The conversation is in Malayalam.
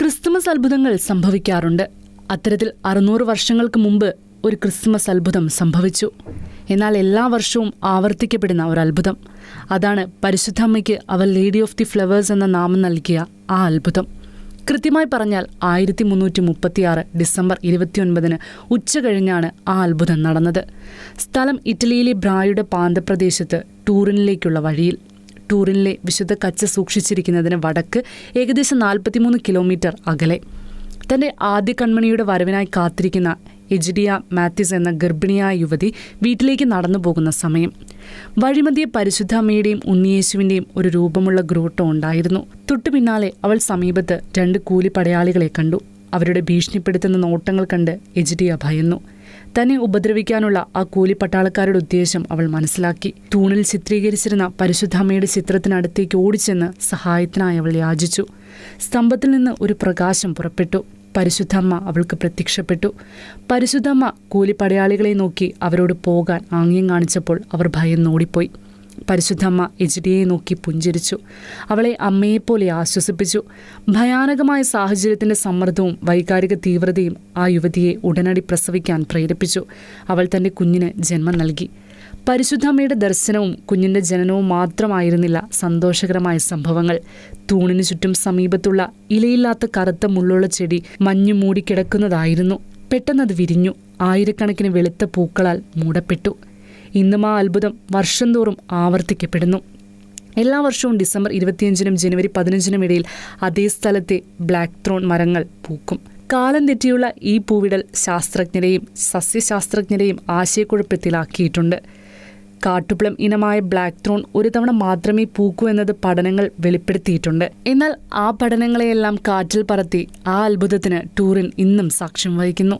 ക്രിസ്തുമസ് അത്ഭുതങ്ങൾ സംഭവിക്കാറുണ്ട്. അത്തരത്തിൽ അറുന്നൂറ് വർഷങ്ങൾക്ക് മുമ്പ് ഒരു ക്രിസ്തുമസ് അത്ഭുതം സംഭവിച്ചു. എന്നാൽ എല്ലാ വർഷവും ആവർത്തിക്കപ്പെടുന്ന ഒരു അത്ഭുതം. അതാണ് പരിശുദ്ധമ്മയ്ക്ക് അവർ ലേഡി ഓഫ് ദി ഫ്ലവേഴ്സ് എന്ന നാമം നൽകിയ ആ അത്ഭുതം. കൃത്യമായി പറഞ്ഞാൽ ആയിരത്തി മുന്നൂറ്റി മുപ്പത്തിയാറ് ഡിസംബർ ഇരുപത്തിയൊൻപതിന് ഉച്ച കഴിഞ്ഞാണ് ആ അത്ഭുതം നടന്നത്. സ്ഥലം ഇറ്റലിയിലെ ബ്രായുടെ പാന്തപ്രദേശത്ത് ടൂറിനിലേക്കുള്ള വഴിയിൽ. ടൂറിനിലെ വിശുദ്ധ കച്ച സൂക്ഷിച്ചിരിക്കുന്നതിന് വടക്ക് ഏകദേശം നാൽപ്പത്തിമൂന്ന് കിലോമീറ്റർ അകലെ. തന്റെ ആദ്യ കൺമണിയുടെ വരവിനായി കാത്തിരിക്കുന്ന എജിഡിയ മാത്യൂസ് എന്ന ഗർഭിണിയായ യുവതി വീട്ടിലേക്ക് നടന്നു പോകുന്ന സമയം. വഴിമതിയെ പരിശുദ്ധ അമ്മയുടെയും ഉണ്ണിയേശുവിന്റെയും ഒരു രൂപമുള്ള ഗ്രൂട്ടം ഉണ്ടായിരുന്നു. തൊട്ടു പിന്നാലെ അവൾ സമീപത്ത് രണ്ട് കൂലിപ്പടയാളികളെ കണ്ടു. അവരുടെ ഭീഷണിപ്പെടുത്തുന്ന നോട്ടങ്ങൾ കണ്ട് എജിഡിയ ഭയന്നു. തന്നെ ഉപദ്രവിക്കാനുള്ള ആ കൂലി പട്ടാളക്കാരുടെ ഉദ്ദേശം അവൾ മനസ്സിലാക്കി. തൂണിൽ ചിത്രീകരിച്ചിരുന്ന പരിശുദ്ധമ്മയുടെ ചിത്രത്തിനടുത്തേക്ക് ഓടിച്ചെന്ന് സഹായത്തിനായി അവൾ യാചിച്ചു. സ്തംഭത്തിൽ നിന്ന് ഒരു പ്രകാശം പുറപ്പെട്ടു. പരിശുദ്ധമ്മ അവൾക്ക് പ്രത്യക്ഷപ്പെട്ടു. പരിശുദ്ധമ്മ കൂലിപ്പടയാളികളെ നോക്കി അവരോട് പോകാൻ ആംഗ്യം കാണിച്ചപ്പോൾ അവർ ഭയന്നോടിപ്പോയി. പരിശുദ്ധമ്മ എജിഡിയെ നോക്കി പുഞ്ചിരിച്ചു. അവളെ അമ്മയെപ്പോലെ ആശ്വസിപ്പിച്ചു. ഭയാനകമായ സാഹചര്യത്തിന്റെ സമ്മർദ്ദവും വൈകാരിക തീവ്രതയും ആ യുവതിയെ ഉടനടി പ്രസവിക്കാൻ പ്രേരിപ്പിച്ചു. അവൾ തന്റെ കുഞ്ഞിന് ജന്മം നൽകി. പരിശുദ്ധമ്മയുടെ ദർശനവും കുഞ്ഞിന്റെ ജനനവും മാത്രമായിരുന്നില്ല സന്തോഷകരമായ സംഭവങ്ങൾ. തൂണിനു ചുറ്റും സമീപത്തുള്ള ഇലയില്ലാത്ത കറുത്ത മുള്ളുള്ള ചെടി മഞ്ഞു മൂടിക്കിടക്കുന്നതായിരുന്നു പെട്ടെന്നത് വിരിഞ്ഞു. ആയിരക്കണക്കിന് വെളുത്ത പൂക്കളാൽ മൂടപ്പെട്ടു. ഇന്നും ആ അത്ഭുതം വർഷം തോറും ആവർത്തിക്കപ്പെടുന്നു. എല്ലാ വർഷവും ഡിസംബർ ഇരുപത്തിയഞ്ചിനും ജനുവരി പതിനഞ്ചിനും ഇടയിൽ അതേ സ്ഥലത്തെ ബ്ലാക്ക് ത്രോൺ മരങ്ങൾ പൂക്കും. കാലം തെറ്റിയുള്ള ഈ പൂവിടൽ ശാസ്ത്രജ്ഞരെയും സസ്യശാസ്ത്രജ്ഞരെയും ആശയക്കുഴപ്പത്തിലാക്കിയിട്ടുണ്ട്. കാട്ടുപ്ലം ഇനമായ ബ്ലാക്ക് ത്രോൺ ഒരു തവണ മാത്രമേ പൂക്കൂ എന്നത് പഠനങ്ങൾ വെളിപ്പെടുത്തിയിട്ടുണ്ട്. എന്നാൽ ആ പഠനങ്ങളെയെല്ലാം കാറ്റിൽ പറത്തി ആ അത്ഭുതത്തിന് ടൂറിൻ ഇന്നും സാക്ഷ്യം വഹിക്കുന്നു.